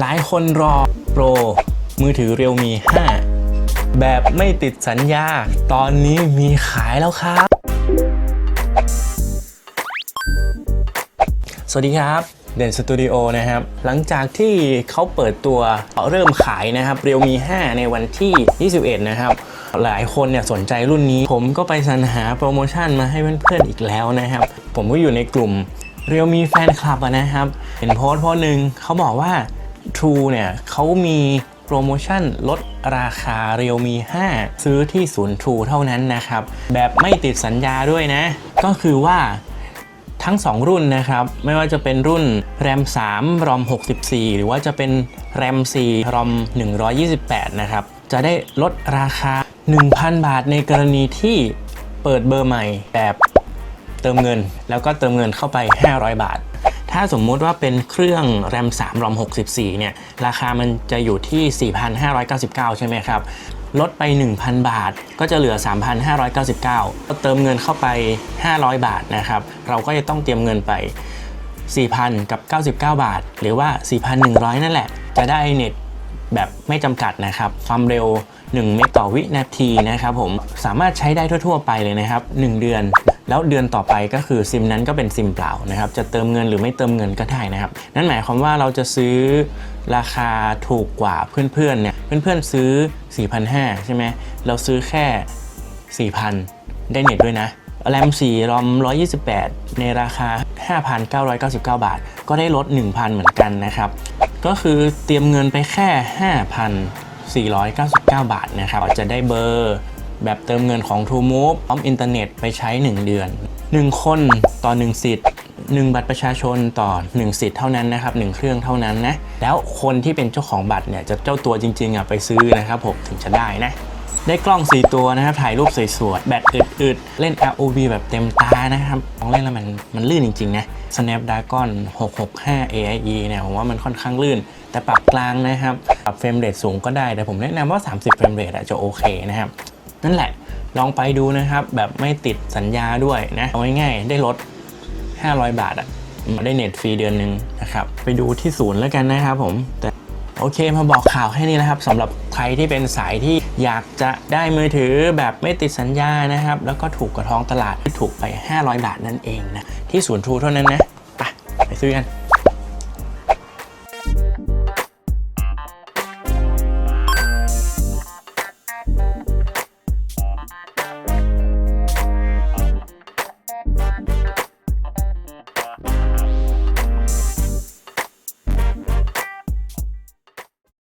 หลายคนรอโปรมือถือเรียวมี 5 แบบไม่ติดสัญญา ตอนนี้มีขายแล้วครับ สวัสดีครับ เด่นสตูดิโอนะครับ หลังจากที่เขาเปิดตัวเริ่มขายนะครับเรียวมี 5 ในวันที่ 21 นะครับหลายคนเนี่ยสนใจรุ่นนี้ ผมก็ไปสรรหาโปรโมชั่นมาให้เพื่อนๆอีกแล้วนะครับ ผมก็อยู่ในกลุ่มเรียวมีแฟนคลับนะครับ เห็นโพสต์โพสต์หนึ่งเขาบอกว่า True เนี่ยเขามีโปรโมชั่นลดราคาเรียวมี 5 ซื้อที่ศูนย์ True เท่านั้นนะครับ แบบไม่ติดสัญญาด้วยนะ ก็คือว่าทั้ง 2 รุ่นนะครับ ไม่ว่าจะเป็นรุ่น RAM 3 ROM 64 หรือว่าจะเป็น RAM 4 ROM 128 นะครับ จะได้ลดราคา 1,000 บาทในกรณีที่เปิดเบอร์ใหม่แบบเติมเงิน แล้วก็เติมเงินเข้าไป 500 บาท ถ้าสมมุติว่าเป็นเครื่อง RAM 3 ROM 64 เนี่ย ราคามันจะอยู่ที่ 4,599 ใช่ไหมครับ ลดไป 1,000 บาท ก็จะเหลือ 3,599ก็เติมเงินเข้าไป 500 บาทนะครับ เราก็จะต้องเตรียมเงินไป 4,000 กับ 99 บาท หรือว่า 4,100 นั่นแหละ จะได้เน็ต แบบไม่จำกัดนะครับ ความเร็ว 1 เมกต่อวินาทีนะครับผมสามารถใช้ได้ทั่ว ๆ ไปเลยนะครับ 1 เดือน แล้วเดือนต่อไปก็คือซิมนั้นก็เป็นซิมเปล่านะครับ จะเติมเงินหรือไม่เติมเงินก็ได้นะครับ นั่นหมายความว่าเราจะซื้อราคาถูกกว่าเพื่อนๆเนี่ยเพื่อนๆซื้อ 4,500 ใช่ไหมเราซื้อแค่ 4,000 ได้เน็ตด้วยนะ แรม4รอม 128 ในราคา 5,999 บาท ก็ได้ลด 1,000 เหมือนกันนะครับ ก็คือเตรียมเงินไปแค่ 5,499 บาทนะครับ จะได้เบอร์แบบเติมเงินของ True Move พร้อมอินเทอร์เน็ตไปใช้ 1 เดือน 1 คนต่อ 1 สิทธิ์ 1 บัตรประชาชนต่อ 1 สิทธิ์เท่านั้นนะครับ 1 เครื่องเท่านั้นนะ แล้วคนที่เป็นเจ้าของบัตรเนี่ยจะเจ้าตัวจริงๆอะไปซื้อนะครับผมถึงจะได้นะ ได้กล้อง 4 ตัวนะครับ ถ่ายรูปสวยๆ แบตอึดๆ เล่น ROV แบบเต็มตานะครับลองเล่นแล้วมันมันลื่นจริงๆ นะ Snapdragon 665 AIE เนี่ย ผมว่ามันค่อนข้างลื่น แต่ปรับกลางนะครับ ปรับเฟรมเรทสูงก็ได้ แต่ผมแนะนำว่า 30 เฟรมเรทอาจจะโอเคนะครับ นั่นแหละ ลองไปดูนะครับ แบบไม่ติดสัญญาด้วยนะ เอาง่ายๆ ได้ลด 500 บาทอะได้เน็ตฟรีเดือนหนึ่งนะครับ ไปดูที่ศูนย์แล้วกันนะครับผมแต่ โอเคมาบอกข่าวแค่นี้นะครับสำหรับใครที่เป็นสายที่อยากจะได้มือถือแบบไม่ติดสัญญานะครับ แล้วก็ถูกกระท้องตลาดถูกไป 500 บาทนั่นเองนะ ที่ศูนย์ทรูเท่านั้นนะ ไปไปซื้อกัน